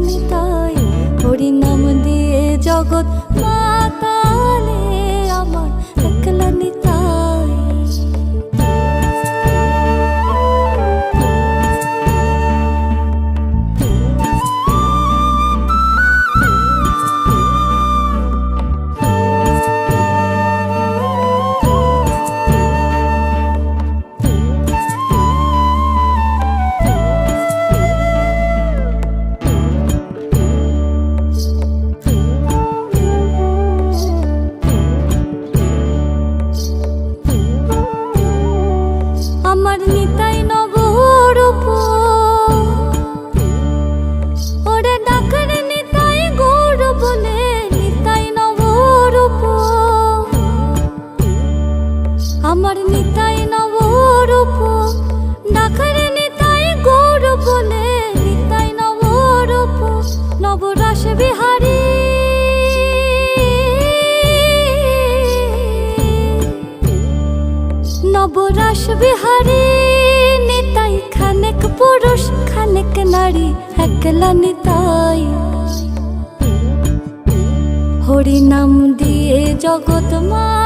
নিতাই হরি নাম দিয়ে জগৎ মাতালে আমার নিতাই বিহারী। বিহারী, নিতাই খানেক পুরুষ, খানেক নারী, একলা নিতাই। হরি নাম দিয়ে জগৎ আমার